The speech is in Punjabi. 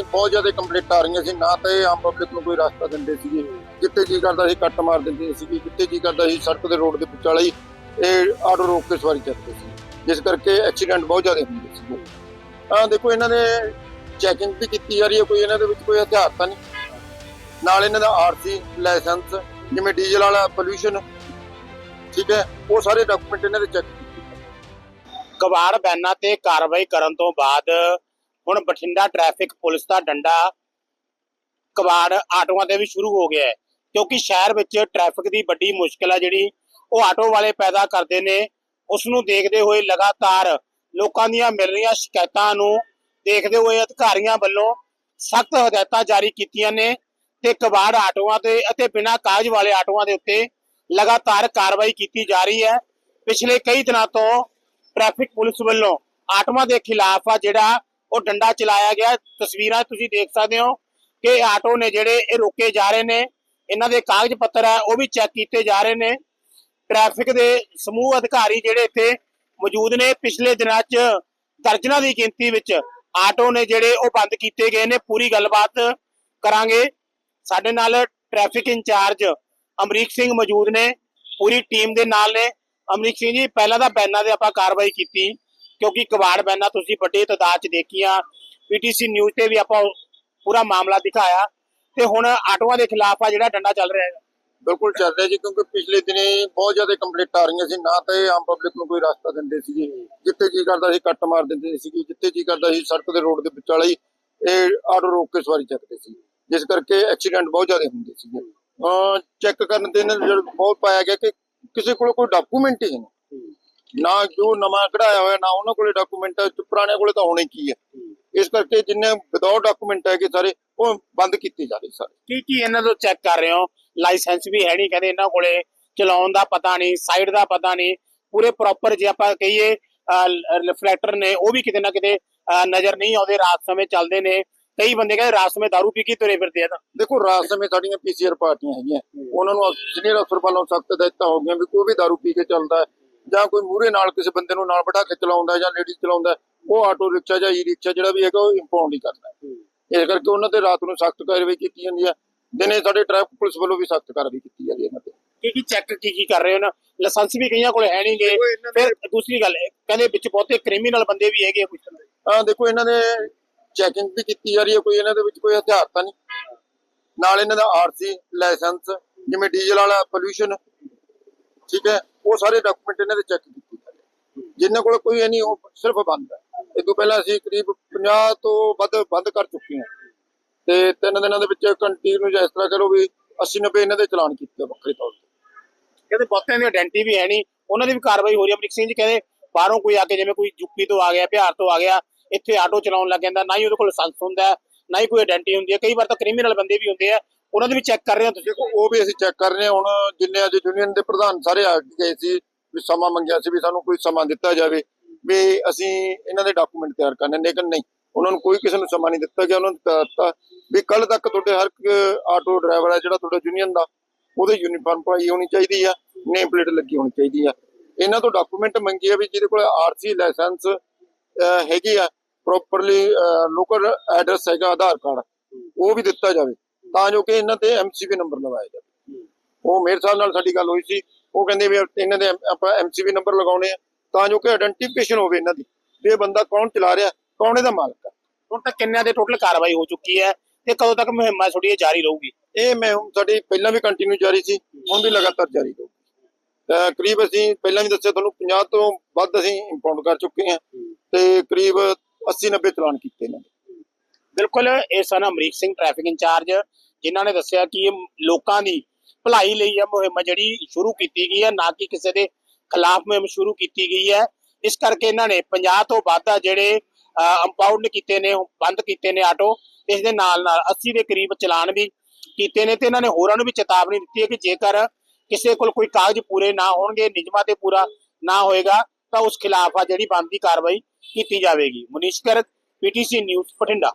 ਦਿਨੀ ਬਹੁਤ ਜ਼ਿਆਦਾ ਕੰਪਲੀਟ ਆ ਰਹੀਆਂ ਸੀ, ਨਾ ਤਾਂ ਇਹ ਆਮ ਪਬਲਿਕ ਨੂੰ ਕੋਈ ਰਸਤਾ ਦਿੰਦੇ ਸੀਗੇ। ਜਿੱਥੇ ਜੀ ਕਰਦਾ ਸੀ, ਕੱਟ ਮਾਰ ਦਿੰਦੇ ਸੀਗੇ, ਜਿੱਥੇ ਜੀ ਕਰਦਾ ਸੀ, ਸੜਕ ਦੇ ਰੋਡ ਦੇ ਵਿਚਾਲੇ ਹੀ ਇਹ ਆਟੋ ਰੋਕ ਕੇ ਸਵਾਰੀ ਚੱਕਦੇ ਸੀ। ਜਿਸ ਕਰਕੇ ਐਕਸੀਡੈਂਟ ਬਹੁਤ ਜ਼ਿਆਦਾ ਹੁੰਦੇ ਸੀਗੇ। ਆ ਦੇਖੋ, ਇਹਨਾਂ ਨੇ ਚੈਕਿੰਗ ਵੀ ਕੀਤੀ ਜਾ ਰਹੀ ਹੈ, ਕੋਈ ਇਹਨਾਂ ਦੇ ਵਿੱਚ ਕੋਈ ਹਥਿਆਰ ਤਾਂ ਨਹੀਂ। ਨਾਲ ਇਹਨਾਂ ਦਾ ਆਰਸੀ ਲਾਇਸੈਂਸ, ਜਿਵੇਂ ਡੀਜ਼ਲ ਵਾਲਾ ਪੋਲੂਸ਼ਨ, ਠੀਕ ਹੈ, ਉਹ ਸਾਰੇ ਡਾਕੂਮੈਂਟ ਇਹਨਾਂ ਦੇ ਚੈੱਕ ਕਬਾੜ ਬੈਨਾਂ ਤੇ ਕਾਰਵਾਈ ਕਰਨ ਤੋਂ ਬਾਅਦ ਹੁਣ ਬਠਿੰਡਾ ਟ੍ਰੈਫਿਕ ਪੁਲਿਸ ਦਾ ਡੰਡਾ ਕਬਾੜ ਆਟੋਆਂ ਤੇ ਵੀ ਸ਼ੁਰੂ ਹੋ ਗਿਆ ਹੈ, ਕਿਉਂਕਿ ਸ਼ਹਿਰ ਵਿੱਚ ਟ੍ਰੈਫਿਕ ਦੀ ਵੱਡੀ ਮੁਸ਼ਕਲ ਹੈ ਜਿਹੜੀ, ਉਹ ਆਟੋ ਵਾਲੇ ਪੈਦਾ ਕਰਦੇ ਨੇ ਉਸ ਨੂੰ ਦੇਖਦੇ ਹੋਏ ਲਗਾਤਾਰ ਲੋਕਾਂ ਦੀਆਂ ਮਿਲ ਰਹੀਆਂ ਸ਼ਿਕਾਇਤਾਂ ਨੂੰ ਦੇਖਦੇ ਹੋਏ ਅਧਿਕਾਰੀਆਂ ਵੱਲੋਂ ਸਖਤ ਹਦਾਇਤਾਂ ਜਾਰੀ ਕੀਤੀਆਂ ਨੇ ਤੇ ਕਬਾੜ ਆਟੋਆਂ ਤੇ ਅਤੇ ਬਿਨਾਂ ਕਾਗਜ਼ ਵਾਲੇ ਆਟੋਆਂ ਦੇ ਉੱਤੇ ਲਗਾਤਾਰ ਕਾਰਵਾਈ ਕੀਤੀ ਜਾ ਰਹੀ ਹੈ। ਪਿਛਲੇ ਕਈ ਦਿਨਾਂ ਤੋਂ ਟ੍ਰੈਫਿਕ ਪੁਲਿਸ ਵੱਲੋਂ ਆਟੋਆਂ ਦੇ ਖਿਲਾਫ ਆ ਜਿਹੜਾ ਉਹ ਡੰਡਾ ਚਲਾਇਆ ਗਿਆ। ਤਸਵੀਰਾਂ ਤੁਸੀਂ ਦੇਖ ਸਕਦੇ ਹੋ ਕਿ ਆਟੋ ਨੇ ਜਿਹੜੇ ਇਹ ਰੋਕੇ ਜਾ ਰਹੇ ਨੇ, ਇਹਨਾਂ ਦੇ ਕਾਗਜ਼ ਪੱਤਰ ਹੈ ਉਹ ਵੀ ਚੈੱਕ ਕੀਤੇ ਜਾ ਰਹੇ ਨੇ। ਟ੍ਰੈਫਿਕ ਦੇ ਸਮੂਹ ਅਧਿਕਾਰੀ ਜਿਹੜੇ ਇੱਥੇ ਮੌਜੂਦ ਨੇ, ਪਿਛਲੇ ਦਿਨਾਂ 'ਚ ਦਰਜਨਾਂ ਦੀ ਗਿਣਤੀ ਵਿੱਚ ਆਟੋ ਨੇ ਜਿਹੜੇ ਉਹ ਬੰਦ ਕੀਤੇ ਗਏ ਨੇ। ਪੂਰੀ ਗੱਲਬਾਤ ਕਰਾਂਗੇ। ਸਾਡੇ ਨਾਲ ਟ੍ਰੈਫਿਕ ਇੰਚਾਰਜ ਅਮਰੀਕ ਸਿੰਘ ਮੌਜੂਦ ਨੇ, ਪੂਰੀ ਟੀਮ ਦੇ ਨਾਲ ਨੇ। ਅਮਰੀਕ ਸਿੰਘ ਜੀ, ਪਹਿਲਾਂ ਤਾਂ ਬੈਨਾਂ ਦੇ ਆਪਾਂ ਕਾਰਵਾਈ ਕੀਤੀ। ਕਿਉਂਕਿ ਕਬਾੜ ਬੈਨਾਂ ਤੁਸੀਂ ਵੱਡੀ ਤਾਦਾਦ 'ਚ ਦੇਖੀਆਂ, ਪੀਟੀਸੀ ਨਿਊਜ਼ ਤੇ ਵੀ ਆਪਾਂ ਪੂਰਾ ਮਾਮਲਾ ਦਿਖਾਇਆ ਤੇ ਹੁਣ ਆਟੋਆਂ ਦੇ ਖਿਲਾਫ ਆ ਜਿਹੜਾ ਡੰਡਾ ਚੱਲ ਰਿਹਾ ਹੈ ਬਿਲਕੁਲ ਚੱਲ ਰਿਹਾ ਜੀ, ਕਿਉਂਕਿ ਪਿਛਲੇ ਦਿਨੀ ਬਹੁਤ ਜ਼ਿਆਦਾ ਕੰਪਲੀਟ ਆ ਰਹੀਆਂ ਸੀ, ਨਾ ਤਾਂ ਆਮ ਪਬਲਿਕ ਨੂੰ ਕੋਈ ਰਸਤਾ ਦਿੰਦੇ ਸੀਗੇ। ਜਿੱਥੇ ਜੀ ਕਰਦਾ ਸੀ ਕੱਟ ਮਾਰ ਦਿੰਦੇ ਸੀਗੇ, ਜਿੱਥੇ ਜੀ ਕਰਦਾ ਸੀ ਸੜਕ ਦੇ ਰੋਡ ਦੇ ਵਿਚਾਲੇ ਹੀ ਇਹ ਆਟੋ ਰੋਕ ਕੇ ਸਵਾਰੀ ਚੱਕਦੇ ਸੀ। ਜਿਸ ਕਰਕੇ ਐਕਸੀਡੈਂਟ ਬਹੁਤ ਜ਼ਿਆਦਾ ਹੁੰਦੇ ਸੀਗੇ। ਚੈੱਕ ਕਰਨ ਤੇ ਇਹਨਾਂ ਬਹੁਤ ਪਾਇਆ ਗਿਆ ਕਿ ਕਿਸੇ ਕੋਲ ਕੋਈ ਡਾਕੂਮੈਂਟ ਹੀ ਨਹੀਂ। ਨਾ ਜੋ ਨਵਾਂ ਕਢਾਇਆ ਹੋਇਆ ਨਾ ਉਹਨਾਂ ਕੋਲੇ ਡਾਕੂਮੈਂਟ ਹੈ ਪੁਰਾਣੇ ਕੋਲੇ ਤਾਂ ਹੋਣੇ ਕੀ ਹੈ? ਇਸ ਕਰਕੇ ਜਿੰਨੇ ਵਿਦਆਊਟ ਡਾਕੂਮੈਂਟ ਹੈਗੇ ਸਾਰੇ ਉਹ ਬੰਦ ਕੀਤੇ ਜਾ ਰਹੇ ਸਾਰੇ। ਕੀ ਕੀ ਇਹਨਾਂ ਤੋਂ ਚੈੱਕ ਕਰ ਰਹੇ ਹੋ? ਲਾਇਸੈਂਸ ਵੀ ਹੈ ਨਹੀਂ ਕਹਿੰਦੇ ਇਹਨਾਂ ਕੋਲੇ ਚਲਾਉਣ ਦਾ ਪਤਾ ਨਹੀਂ ਸਾਈਡ ਦਾ ਪਤਾ ਨਹੀਂ ਪੂਰੇ ਪ੍ਰੋਪਰ ਜੇ ਆਪਾਂ ਕਹੀਏ ਰਿਫਲੈਕਟਰ ਨੇ ਉਹ ਵੀ ਕਿਤੇ ਨਾ ਕਿਤੇ ਨਜ਼ਰ ਨਹੀਂ ਆਉਂਦੇ ਰਾਤ ਸਮੇਂ ਚੱਲਦੇ ਨੇ। ਕਈ ਬੰਦੇ ਕਹਿੰਦੇ ਰਾਤ ਸਮੇਂ ਦਾਰੂ ਪੀ ਕੇ ਤੁਰੇ ਫਿਰਦੇ ਆ ਤਾਂ। ਦੇਖੋ ਰਾਤ ਸਮੇਂ ਸਾਡੀਆਂ ਪੀਸੀਆਰ ਪਾਰਟੀਆਂ ਹੈਗੀਆਂ ਉਹਨਾਂ ਨੂੰ ਸੀਨੀਅਰ ਅਫਸਰ ਵੱਲੋਂ ਸਖਤ ਹਦਾਇਤਾਂ ਹੋ ਗਈਆਂ ਵੀ ਕੋਈ ਵੀ दारू ਪੀ ਕੇ ਚੱਲਦਾ ਹੈ ਜਾਂ ਕੋਈ ਮੂਹਰੇ ਨਾਲ ਕਿਸੇ ਬੰਦੇ ਨੂੰ ਨਾਲ ਬਿਠਾ ਕੇ ਚਲਾਉਂਦਾ ਜਾਂ ਲੇਡੀਜ਼ ਚਲਾਉਂਦਾ ਉਹ ਆਟੋ ਰਿਕਸ਼ਾ ਜਾਂ ਈ ਰਿਕਸ਼ਾ ਜਿਹੜਾ ਵੀ ਹੈਗਾ ਉਹ ਇੰਪਾਊਂਡ ਹੀ ਕਰਦਾ ਹੈ। ਇਸ ਕਰਕੇ ਉਹਨਾਂ ਤੇ ਰਾਤ ਨੂੰ ਸਖਤ ਕਾਰਵਾਈ ਕੀਤੀ ਜਾਂਦੀ ਹੈ। ਦਿਨੇ ਸਾਡੇ ਟ੍ਰੈਫਿਕ ਪੁਲਿਸ ਵੱਲੋਂ ਵੀ ਸਖਤ ਕਾਰਵਾਈ ਕੀਤੀ ਜਾਂਦੀ ਹੈ ਇਹਨਾਂ ਤੇ। ਕੀ ਕੀ ਚੈੱਕ ਕੀ ਕੀ ਕਰ ਰਹੇ ਹੋ ਨਾ? ਲਾਇਸੈਂਸ ਵੀ ਕਈਆਂ ਕੋਲੇ ਹੈ ਨਹੀਂਗੇ। ਫਿਰ ਦੂਸਰੀ ਗੱਲ ਕਹਿੰਦੇ ਵਿੱਚ ਬਹੁਤੇ ਕ੍ਰਿਮੀਨਲ ਬੰਦੇ ਵੀ ਹੈਗੇ ਕੁਝ ਆ ਦੇਖੋ ਇਹਨਾਂ ਦੇ ਚੈਕਿੰਗ ਵੀ ਕੀਤੀ ਜਾ ਰਹੀ ਹੈ ਕੋਈ ਇਹਨਾਂ ਦੇ ਵਿੱਚ ਕੋਈ ਹਥਿਆਰ ਤਾਂ ਨਹੀਂ। ਨਾਲ ਇਹਨਾਂ ਦਾ ਆਰਸੀ ਲਾਇਸੈਂਸ ਜਿਵੇਂ ਡੀਜ਼ਲ ਵਾਲਾ ਪੋਲੂਸ਼ਨ ਠੀਕ ਹੈ, ਉਹ ਸਾਰੇ ਡਾਕੂਮੈਂਟ ਇਹਨਾਂ ਦੇ ਚੈੱਕ ਕੀਤੇ ਜਾ ਰਹੇ ਕੋਲ ਕੋਈ ਨਹੀਂ, ਉਹ ਸਿਰਫ ਬੰਦ ਹੈ। ਇਹ ਤੋਂ ਪਹਿਲਾਂ ਅਸੀਂ ਕਰੀਬ 50 ਤੋਂ ਵੱਧ ਬੰਦ ਕਰ ਚੁੱਕੇ ਹਾਂ। ਤੇ ਤਿੰਨ ਦਿਨਾਂ ਦੇ ਵਿੱਚ ਕੰਟੀਨਿਊ ਜਿਸ ਤਰ੍ਹਾਂ ਕਰੋ ਵੀ 80 90 ਇਹਨਾਂ ਦੇ ਚਲਾਨ ਕੀਤੇ ਵੱਖਰੇ ਤੌਰ ਤੇ। ਕਹਿੰਦੇ ਬਹੁਤਿਆਂ ਦੀ ਆਇਡੈਂਟੀ ਵੀ ਹੈ ਨਹੀਂ। ਉਹਨਾਂ ਦੀ ਵੀ ਕਾਰਵਾਈ ਹੋ ਰਹੀ ਹੈ। ਅਮਰੀਕ ਸਿੰਘ ਜੀ ਕਹਿੰਦੇ ਬਾਹਰੋਂ ਕੋਈ ਆ ਕੇ ਜਿਵੇਂ ਕੋਈ ਯੂਪੀ ਤੋਂ ਆ ਗਿਆ, ਬਿਹਾਰ ਤੋਂ ਆ ਗਿਆ, ਇੱਥੇ ਆਟੋ ਚਲਾਉਣ ਲੱਗ ਜਾਂਦਾ। ਨਾ ਹੀ ਉਹਦੇ ਕੋਲ ਲਾਇਸੈਂਸ ਹੁੰਦਾ, ਨਾ ਹੀ ਕੋਈ ਆਇਡੈਂਟੀ ਹੁੰਦੀ ਹੈ। ਕਈ ਵਾਰ ਤਾਂ ਕ੍ਰਿਮੀਨਲ ਬੰਦੇ ਵੀ ਹੁੰਦੇ ਆ ਉਹਨਾਂ ਦੇ ਵੀ ਚੈੱਕ ਕਰ ਰਹੇ ਹੋ ਤੁਸੀਂ? ਦੇਖੋ, ਉਹ ਵੀ ਅਸੀਂ ਚੈੱਕ ਕਰ ਰਹੇ ਹਾਂ। ਹੁਣ ਜਿੰਨੇ ਅੱਜ ਯੂਨੀਅਨ ਦੇ ਪ੍ਰਧਾਨ ਸਾਰੇ ਆ ਗਏ ਸੀ ਵੀ ਸਮਾਂ ਮੰਗਿਆ ਸੀ ਵੀ ਸਾਨੂੰ ਕੋਈ ਸਮਾਂ ਦਿੱਤਾ ਜਾਵੇ, ਵੀ ਅਸੀਂ ਇਹਨਾਂ ਦੇ ਡਾਕੂਮੈਂਟ ਤਿਆਰ ਕਰਨੇ ਲੇਕਿਨ ਨਹੀਂ, ਉਹਨਾਂ ਨੂੰ ਕੋਈ ਕਿਸੇ ਨੂੰ ਸਮਾਂ ਨਹੀਂ ਦਿੱਤਾ ਗਿਆ। ਉਹਨਾਂ ਨੂੰ ਦਿੱਤਾ ਵੀ ਕੱਲ ਤੱਕ ਤੁਹਾਡੇ ਹਰ ਆਟੋ ਡਰਾਈਵਰ ਹੈ ਜਿਹੜਾ ਤੁਹਾਡਾ ਯੂਨੀਅਨ ਦਾ, ਉਹਦੇ ਯੂਨੀਫਾਰਮ ਪਾਈ ਹੋਣੀ ਚਾਹੀਦੀ ਆ ਨੇਮ ਪਲੇਟ ਲੱਗੀ ਹੋਣੀ ਚਾਹੀਦੀ ਆ। ਇਹਨਾਂ ਤੋਂ ਡਾਕੂਮੈਂਟ ਮੰਗੀ ਆ ਵੀ ਜਿਹਦੇ ਕੋਲ ਆਰਸੀ ਲਾਇਸੈਂਸ ਹੈਗੀ ਆ ਪ੍ਰੋਪਰਲੀ ਲੋਕਲ ਐਡਰੈਸ ਹੈਗਾ, ਆਧਾਰ ਕਾਰਡ, ਉਹ ਵੀ ਦਿੱਤਾ ਜਾਵੇ। ਤਾਂ ਜੋ ਕਿ ਇਹਨਾਂ ਤੇ ਐਮਸੀਬੀ ਨੰਬਰ ਲਵਾਇਆ ਜਾਵੇ ਉਹ ਮੇਰੇ ਸਾਹਿਬ ਨਾਲ ਸਾਡੀ ਗੱਲ ਹੋਈ ਸੀ। ਉਹ ਕਹਿੰਦੇ ਵੀ ਇਹਨਾਂ ਦੇ ਆਪਾਂ ਐਮਸੀਬੀ ਨੰਬਰ ਲਗਾਉਣੇ ਆ ਤਾਂ ਜੋ ਕਿ ਆਇਡੈਂਟੀਫਿਕੇਸ਼ਨ ਹੋਵੇ ਇਹਨਾਂ ਦੀ ਇਹ ਬੰਦਾ ਕੌਣ ਚਲਾ ਰਿਹਾ ਕੌਣ ਇਹਦਾ ਮਾਲਕ ਹੈ ਹੁਣ ਤੱਕ ਕਿੰਨਿਆਂ ਦੇ ਟੋਟਲ ਕਾਰਵਾਈ ਹੋ ਚੁੱਕੀ ਹੈ ਤੇ ਕਦੋਂ ਤੱਕ ਮੁਹਿੰਮ ਤੁਹਾਡੀ ਜਾਰੀ ਰਹੂਗੀ? ਇਹ ਮੈਂ ਹੁਣ ਸਾਡੀ ਪਹਿਲਾਂ ਵੀ ਕੰਟੀਨਿਊ ਜਾਰੀ ਸੀ ਹੁਣ ਵੀ ਲਗਾਤਾਰ ਜਾਰੀ ਰਹੂ ਤਾਂ ਕਰੀਬ ਅਸੀਂ ਪਹਿਲਾਂ ਵੀ ਦੱਸਿਆ ਤੁਹਾਨੂੰ 50 ਤੋਂ ਵੱਧ ਅਸੀਂ ਇੰਪਾਊਂਡ ਕਰ ਚੁੱਕੇ ਹਾਂ ਤੇ ਕਰੀਬ 80 90 ਚਲਾਨ ਕੀਤੇ ਨੇ ਬਿਲਕੁਲ, ਇਹ ਸਨ ਅਮਰੀਕ ਸਿੰਘ ਟ੍ਰੈਫਿਕ ਇੰਚਾਰਜ, ਜਿਨ੍ਹਾਂ ਨੇ ਦੱਸਿਆ ਕਿ ਇਹ ਲੋਕਾਂ ਦੀ ਭਲਾਈ ਲਈ ਇਹ ਮੁਹਿੰਮ ਜਿਹੜੀ ਸ਼ੁਰੂ ਕੀਤੀ ਗਈ ਹੈ, ਨਾ ਕਿ ਕਿਸੇ ਦੇ ਖਿਲਾਫ ਮੁਹਿੰਮ ਸ਼ੁਰੂ ਕੀਤੀ ਗਈ ਹੈ। ਇਸ ਕਰਕੇ ਇਹਨਾਂ ਨੇ 50 ਤੋਂ ਵੱਧ ਜਿਹੜੇ ਅੰਪਾਊਂਡ ਕੀਤੇ ਨੇ ਬੰਦ ਕੀਤੇ ਨੇ ਆਟੋ। ਇਸ ਦੇ ਨਾਲ ਨਾਲ 80 ਦੇ ਕਰੀਬ ਚਲਾਨ ਵੀ ਕੀਤੇ ਨੇ ਤੇ ਇਹਨਾਂ ਨੇ ਹੋਰਾਂ ਨੂੰ ਵੀ ਚੇਤਾਵਨੀ ਦਿੱਤੀ ਹੈ ਕਿ ਜੇਕਰ ਕਿਸੇ ਕੋਲ ਕੋਈ ਕਾਗਜ਼ ਪੂਰੇ ਨਾ ਹੋਣਗੇ, ਨਿਯਮਾਂ ਤੇ ਪੂਰਾ ਨਾ ਹੋਏਗਾ, ਤਾਂ ਉਸ ਖਿਲਾਫ ਆ ਜਿਹੜੀ ਬਣਦੀ ਕਾਰਵਾਈ ਕੀਤੀ ਜਾਵੇਗੀ। Manish Karak PTC news, Bathinda.